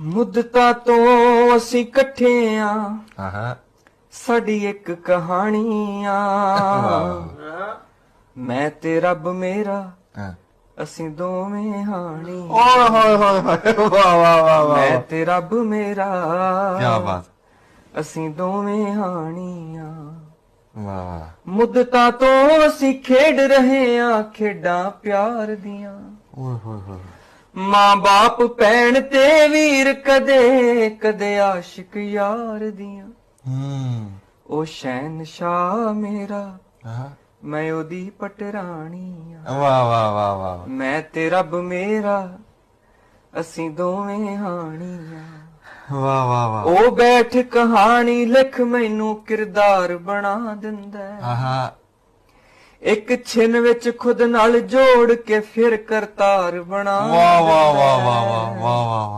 ਮੁੱਦਤਾਂ ਤੋਂ ਅਸੀਂ ਇਕੱਠੇ ਆ ਆਹਾ। ਸਾਡੀ ਇੱਕ ਕਹਾਣੀ ਆ। ਮੈਂ ਤੇ ਰੱਬ ਮੇਰਾ ਹਾਂ। ਅਸੀਂ ਦੋਵੇਂ ਹਾਣੀ। ਓਏ ਹੋਏ ਹੋਏ ਹੋਏ ਵਾਹ ਵਾਹ ਵਾਹ ਵਾਹ। ਮੈਂ ਤੇ ਰੱਬ ਮੇਰਾ ਕੀ ਬਾਤ। ਅਸੀਂ ਦੋਵੇਂ ਹਾਣੀ ਆ ਵਾਹ ਵਾਹ। ਮੁੱਦਤਾਂ ਤੋਂ ਅਸੀਂ ਖੇਡ ਰਹੇ ਆ ਖੇਡਾਂ ਪਿਆਰ ਦੀਆਂ। ਓਏ ਹੋਏ ਹੋਏ। ਮਾਂ ਬਾਪ ਭੈਣ ਤੇ ਵੀਰ ਕਦੇ ਕਦੇ ਆਸ਼ਿਕ ਯਾਰ ਦੀਆਂ। ਹੂੰ। ਉਹ ਸ਼ਹਿਨशाह ਮੇਰਾ ਆਹਾ। ਮੈਂ ਉਹਦੀ ਪਟਰਾਣੀ ਆ। ਵਾਹ ਵਾਹ ਵਾਹ। ਮੈਂ ਤੇ ਰੱਬ ਮੇਰਾ ਅਸੀਂ ਦੋਵੇਂ ਹਾਣੀ ਆ। ਵਾਹ ਵਾਹ ਵਾਹ। ਉਹ ਬੈਠ ਕਹਾਣੀ ਲਿਖ ਮੈਨੂੰ ਕਿਰਦਾਰ ਬਣਾ ਦਿੰਦਾ। ਆਹਾ। ਇੱਕ ਛਿਨ ਵਿੱਚ ਖੁਦ ਨਾਲ ਜੋੜ ਕੇ ਫਿਰ ਕਰਤਾਰ ਬਣਾ ਵਾਹ ਵਾਹ ਵਾਹ ਵਾਹ ਵਾਹ ਵਾਹ ਵਾਹ